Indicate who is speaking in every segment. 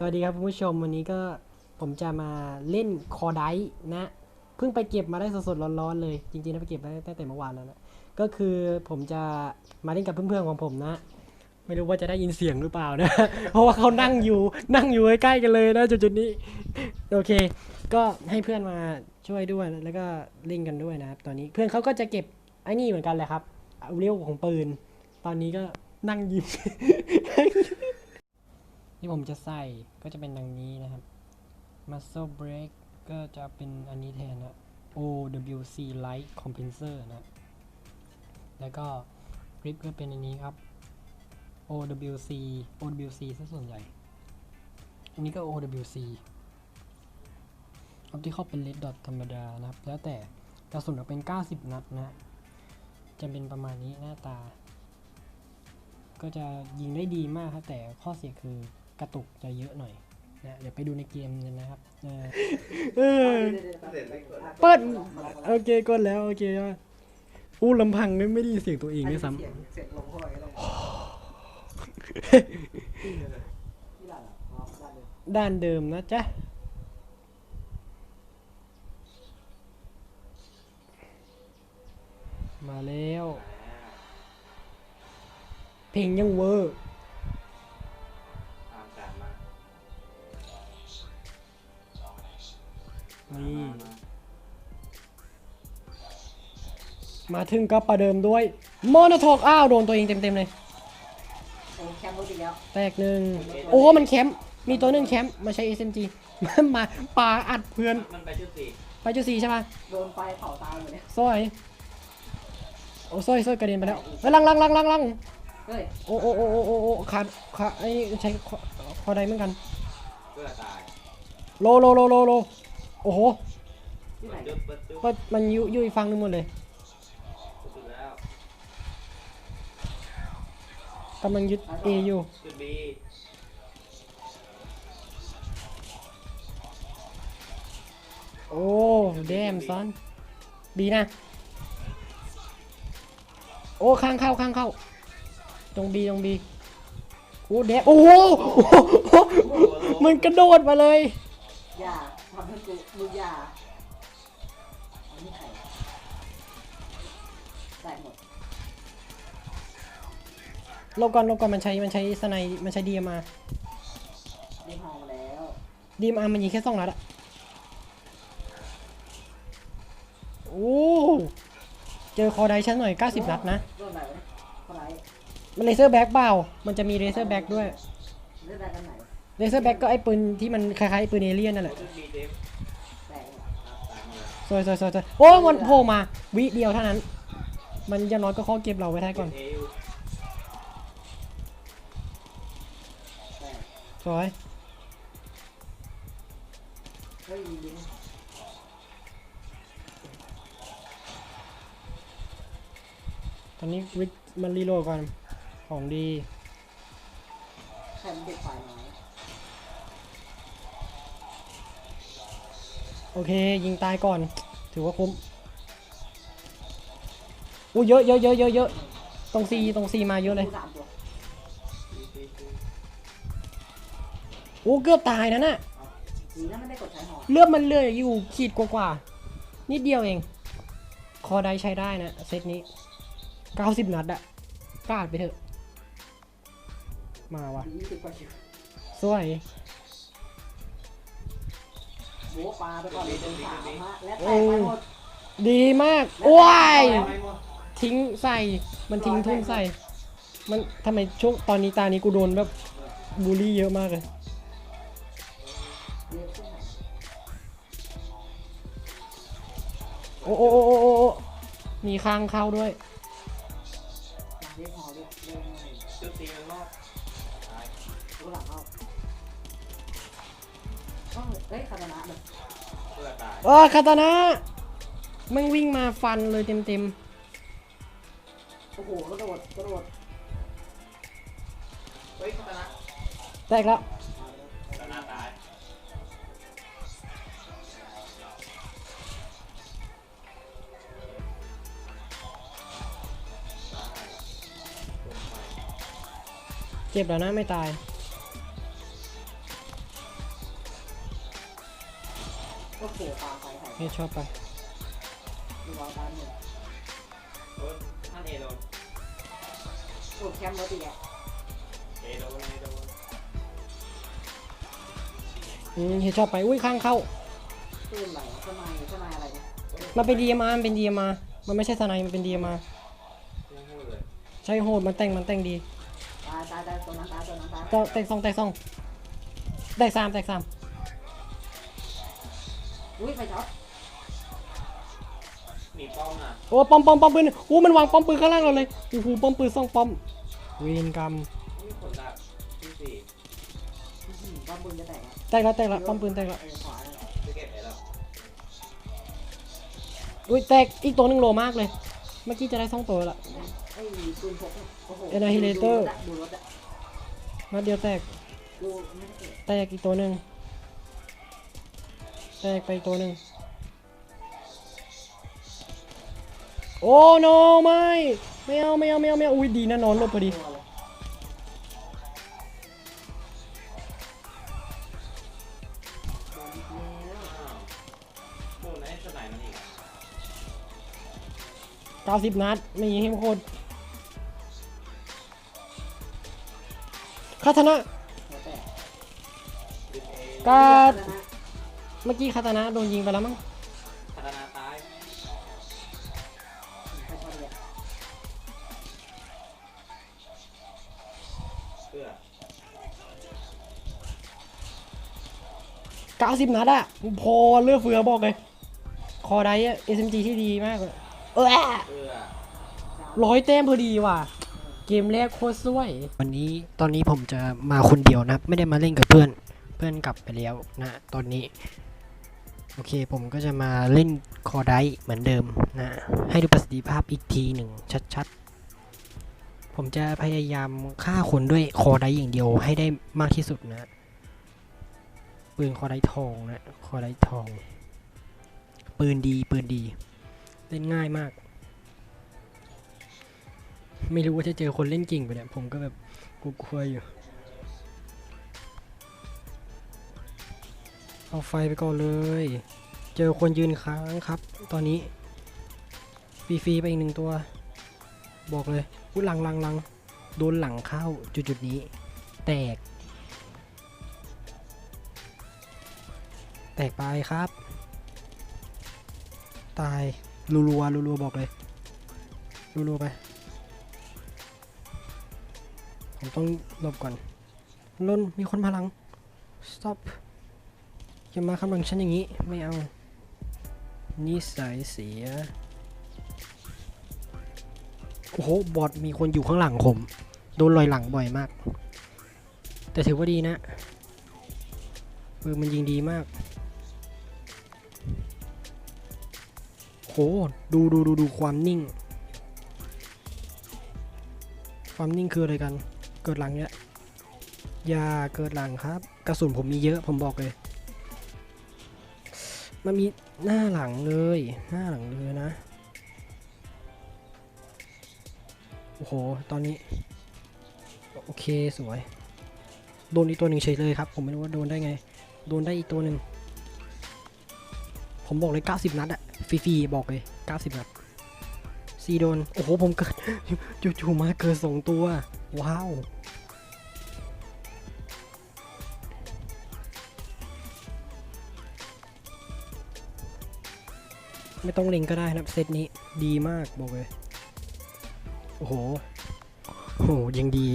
Speaker 1: สวัสดีครับคุณผู้ชมวันนี้ก็ผมจะมาเล่นคอไดนะเพิ่งไปเก็บมาได้สดๆร้อนๆเลย จริงๆแล้วไปเก็บมาตั้งแต่เมื่อวานแล้วนะก็คือผมจะมาเล่นกับเพื่อนๆของผมนะ ไม่รู้ว่าจะได้ยินเสียงหรือเปล่านะ เพราะว่าเขานั่งอยู่นั่งอยู่ใกล้ๆกันเลยนะจุดๆนี้โอเค ก็ให้เพื่อนมาช่วยด้วยแล้วก็เล่นกันด้วยนะครับตอนนี้เพื่อนเขาก็จะเก็บไอ้นี่เหมือนกันแหละครับเรียวของปืน ตอนนี้ก็นั่งยิ้ม ที่ผมจะใส่ก็จะเป็นดังนี้นะครับ Muscle break ก็จะเป็นอันนี้แทนนะ OWC Light Compenser นะ แล้วก็ Grip ก็เป็นอันนี้ครับ OWC OWC ซะส่วนใหญ่ อันนี้ก็ OWC Optical เป็น Red Dot ธรรมดานะครับ แล้วแต่กระสุนออกเป็น 90 นัดนะ จะเป็นประมาณนี้หน้าตา ก็จะยิงได้ดีมากครับแต่ข้อเสียคือ กระตุกจะเยอะหน่อยนะเดี๋ยวไปดูในเกมกันนะครับเออเออเปิดโอเคกดแล้วโอเคว่าอู้ลำพังเนี่ยไม่ได้ยินเสียงตัวเองด้วยซ้
Speaker 2: เสียงเสียงลงเข้าไปก็ได้ที่หลังอะอ๋อด้านเดิมำ
Speaker 1: ด้านเดิมนะจ๊ะมาแล้ว เพลงยังเวอร์ นี่ มาถึงก็ประเดิมด้วยโมโนโทกอ้าว โดนตัวเองเต็มๆเลย
Speaker 2: โอ้แคมป์รถอีกแล้ว
Speaker 1: แตกหนึ่งโอ้มันแคมป์มีตัวหนึ่งแคมป์มาใช้ SMG มาปาอัดเพื่อน
Speaker 3: มันไปชื่อสี่
Speaker 1: ไปจุดสี่ใช่ปะ
Speaker 2: โดนไฟเผาตายหมดเลย
Speaker 1: ซอยโอ้ซอยซอยกระเด็นไปแล้วเฮ้ยลังลังลังลังลัง
Speaker 2: เฮ้ย
Speaker 1: โอ้โอ้โอ้โอ้โอ้โอ้ขาดขาไอ้ใช้คอคอใดเหมือนกัน
Speaker 3: เพื่อตาย
Speaker 1: โลโลโลโลโลโอ้โห
Speaker 2: ที่ไหน
Speaker 3: เปิดจุดเปิดจุด
Speaker 1: ก็มันยุยุอีกฝั่งนึงหมดเลย
Speaker 3: จุดแล้ว
Speaker 1: กำลังยึด A อยู่
Speaker 3: จุดบี
Speaker 1: โอ้แดมซอนบีนะ โอ้ข้างเข้าข้างเข้า ตรงบีตรงบีโอ้แดมโอ้โห มันกระโดดมาเลย
Speaker 2: กูมึงอย่าอันนี้ใครแตกหมด
Speaker 1: ลบก่อนลบก่อนมันใช้มันใช้สไนมันใช้ดีมา
Speaker 2: ได้ฮอมาแล้ว
Speaker 1: ดีมามันยิงแค่สองนัดอะโอ้เจอคอไดชั้นหน่อย 90 นัดนะ
Speaker 2: โดนไหนวะเนี่ยคนไหน
Speaker 1: มันเลเซอร์แบ็กเปล่า มันจะมีเลเซอร์แบ็กด้วย
Speaker 2: เล่นได้กันไหน
Speaker 1: เลเซอร์แบ็กก็ไอ้ปืนที่มันคล้ายๆปืนเอเลี่ยนนั่นแหละ สวยสวยสวยสวยโอ้ยมันโผล่มาวิเดียวเท่านั้น มันอยังน้อยก็ข้อเก็บเราไว้ได้ก่อนสวยตอนนี้วิกมันรีโหลดก่อน ของดี
Speaker 2: แคมเด็กฝ่ายน้อย
Speaker 1: อเค ยิงตายก่อน ถือว่าคุ้มอู้เยอะเยอะเยอะเยอะเยอะตรงซีตรงซีมาเยอะเลยอู้เกือบตายนะน่ะเลือดมันเลือดอยู่ขีดกว่าๆนิดเดียวเอง คอได้ใช้ได้นะเซตนี้90นัดอะกล้าดไปเถอะ มาวะ
Speaker 2: สว่า คิว
Speaker 1: สวย
Speaker 2: โบ้ปลาไปก่อนเลยเป็นสามฮะและแตกไปหมด
Speaker 1: ดีมากโอ้ย
Speaker 3: ไปหมด
Speaker 1: ทิ้งใส่ มันทิ้งทุ่งใส่ มันทำไมช่วงตอนนี้ตานี้กูโดนแบบบูลลี่เยอะมากเลย
Speaker 2: เรียกขึ้นไหน
Speaker 1: โอ้โอ้โอ้โอ้โอ้โอ้มีค้างเข้าด้วย
Speaker 3: ต้
Speaker 2: องเฮ้ยคาตานะเลย
Speaker 3: เพื่อตาย
Speaker 1: เออคาตานะมันวิ่งมาฟันเลยเต็มเต็ม
Speaker 2: โอ้โหกระโดดกระโดด
Speaker 3: เฮ้ยชนะ
Speaker 1: ๆแตกแล้ว
Speaker 3: ชนะตาย
Speaker 1: เจ็บแล้วนะไม่ตายา
Speaker 2: ไฟไข่
Speaker 1: เฮดชอบไป
Speaker 2: ดูเอาตามหนึ่ง
Speaker 3: โดนท่านเอโดน
Speaker 2: โอ้แคมป์รถอีกอะ
Speaker 3: เอโดนเอโดน
Speaker 1: อืมเฮดชอบไป อุ้ยข้างเข้า
Speaker 2: ตื่นไหลทำไมทำไมอะไรเนี่ย
Speaker 1: มันเป็นดีมามันเป็นดีมา มันไม่ใช่สไนด์มันเป็นดีมา
Speaker 3: ยังพูดเลย
Speaker 1: ใช่โหด มันแต่ง มันแต่งดี
Speaker 2: ตายตายตายตัวนั้นตายตัวนั้นตาย
Speaker 1: ก็แตกสองแตกสองแตกสามแตกสาม
Speaker 2: อุ้ยไฟช็อต
Speaker 3: หนีป้อมอะ
Speaker 1: โอ้ป้อมป้อมป้อมปืนโอ้มันวางป้อมปืนข้างล่างเราเลยโอ้โหป้อมปืนสองป้อมเวรกรรม
Speaker 3: นี่ผลลัพธ์ที่สี่
Speaker 2: อื้อหือบ้าบุญจะแตกอะ
Speaker 1: แตกแล้วแตกแล้วป้อมปืนแตกแล้ว
Speaker 2: เออขวาแล้วเหรอ
Speaker 3: จะเก็บไปแล้ว
Speaker 1: อุ้ยแตกอีกตัวหนึ่งโลมากเลย เมื่อกี้จะได้สองตัวละ
Speaker 2: ไอ้ปืนพกเนี่ยโอ้โห
Speaker 1: Annihilator
Speaker 2: ดูรถอะ
Speaker 1: นัดเดียวแตก
Speaker 2: ดูรถอะดูไม่ได้เก็บ
Speaker 1: แตกอีกตัวหนึ่งแตกไปอีกตัวหนึ่ง โอ้โนไม่ไม่เอาไม่เอาไม่เอาไม่เอาอุ้ยดีนะนอนหลบพอดี
Speaker 2: ตัวเลยโดนอีกแล้ว
Speaker 3: อ้าวโดนไอ้สไนมันอีก
Speaker 1: 90นัดไม่ยิงให้โคตรคาตานะ
Speaker 2: หัวแตก
Speaker 3: ดิเอ
Speaker 1: ก็
Speaker 2: แล้วนะ
Speaker 1: เมื่อกี้คาตานะโดนยิงไปแล้วมั้ง 90นัดอะพอเลือกเฟือบอกเลย คอไดอะ SMG ที่ดีมากเลยเออ
Speaker 3: เพื่อ
Speaker 1: ร้อยแต้มพอดีว่ะ เกมแรกโคตรสวย วันนี้ตอนนี้ผมจะมาคนเดียวนะครับไม่ได้มาเล่นกับเพื่อน เพื่อนกลับไปแล้วนะ ตอนนี้ โอเคผมก็จะมาเล่นคอไดเหมือนเดิมนะ ให้ดูประสิทธิภาพอีกทีหนึ่งชัดๆ ผมจะพยายามฆ่าคนด้วยคอไดอย่างเดียวให้ได้มากที่สุดนะ ปืนคอไดทองนะคอไดทอง ปืนดีปืนดีเล่นง่ายมาก ไม่รู้ว่าจะเจอคนเล่นเก่งไปเนี่ยผมก็แบบกลัวอยู่ เอาไฟไปก่อนเลย เจอคนยืนค้างครับ ตอนนี้ฟรีๆไปอีกหนึ่งตัว บอกเลยอุ้หลังหลังหลังโดนหลังเข้าจุดๆนี้ แตก แตกไปครับ ตายรัวๆรัวๆบอกเลยรัวๆไป ผมต้องหลบก่อนลนมีคนพลัง stop อย่ามาคำบังฉันอย่างนี้ ไม่เอา นิสัยเสีย โอ้โห บอทมีคนอยู่ข้างหลังผม โดนลอยหลังบ่อยมาก แต่ถือว่าดีนะปืนมันยิงดีมาก ดูดูดูดูความนิ่ง ความนิ่งคืออะไรกัน เกิดหลังเนี้ยอย่าเกิดหลังครับ กระสุนผมมีเยอะผมบอกเลย มันมีหน้าหลังเลย หน้าหลังเลยนะ โอ้โห ตอนนี้ โอเคสวย โดนอีกตัวหนึ่งเฉยเลยครับ ผมไม่รู้ว่าโดนได้ไง โดนได้อีกตัวหนึ่ง ผมบอกเลย 90 นัดอะฟรีๆบอกเลย 90 นัดซีโดน โอ้โห ผมเกิดจู่ๆมาเกิดสองตัว ว้าว ไม่ต้องเล็งก็ได้นะเซตนี้ดีมากบอกเลย โอ้โหโหยังดี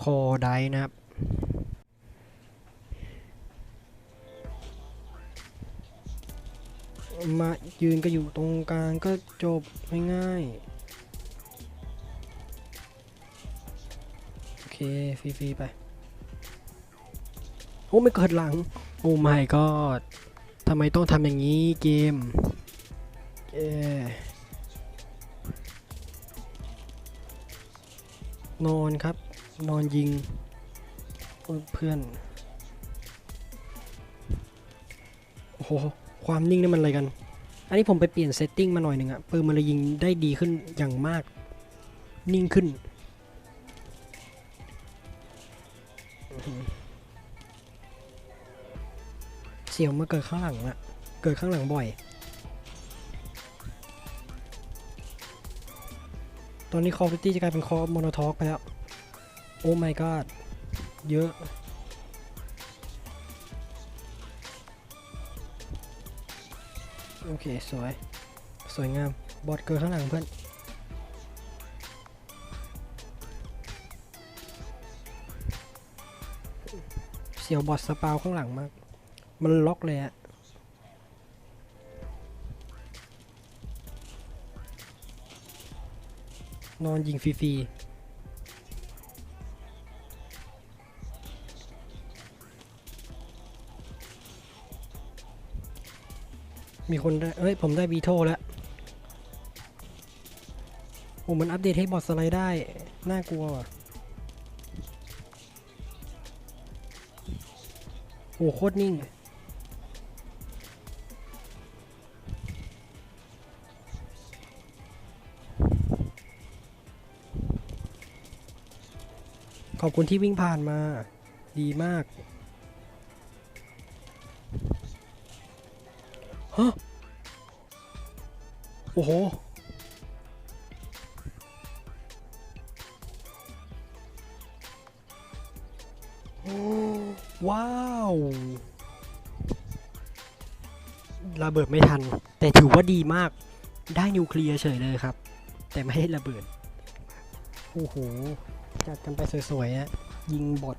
Speaker 1: คอได้นะครับ มายืนก็อยู่ตรงกลางก็จบง่ายๆโอเคฟรีๆไป โอ้ไม่เกิดหลัง โอ้ไม่ก็ทำไมต้องทำอย่างนี้เกมเออนอนครับ นอนยิง เพื่อน โอ้โห ความนิ่งนี่มันอะไรกัน อันนี้ผมไปเปลี่ยนเซตติ้งมาหน่อยหนึ่งอะปืนมันเลยยิงได้ดีขึ้นอย่างมาก นิ่งขึ้น เสียวมาเกิดข้างหลังอะเกิดข้างหลังบ่อย ตอนนี้ Call of Duty จะกลายเป็นคอมโมโนทอกไปแล้ว โอ้ my god เยอะ อเคสวย สวยงาม บอดเกิดข้างหลังเพื่อน เสียวบอดสปาวข้างหลังมาก มันล็อกเลยอะนอนยิงฟรีๆ มีคนได้เอ้ย ผมได้บีโทแล้ว โอ้ มันอัปเดตให้บอสไลด์ได้ น่ากลัวว่ะ โอ้โคตรนิ่งขอบคุณที่วิ่งผ่านมา ดีมาก โอ้โหโอ้ว้าวระเบิดไม่ทัน แต่ถือว่าดีมากได้นิวเคลียร์เฉยเลยครับ แต่ไม่ให้ระเบิด โอ้โห จัดกันไปสวยๆอะยิงบอท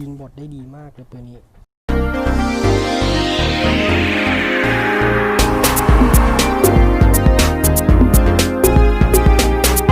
Speaker 1: ยิงบอทได้ดีมากเลยปืนนี้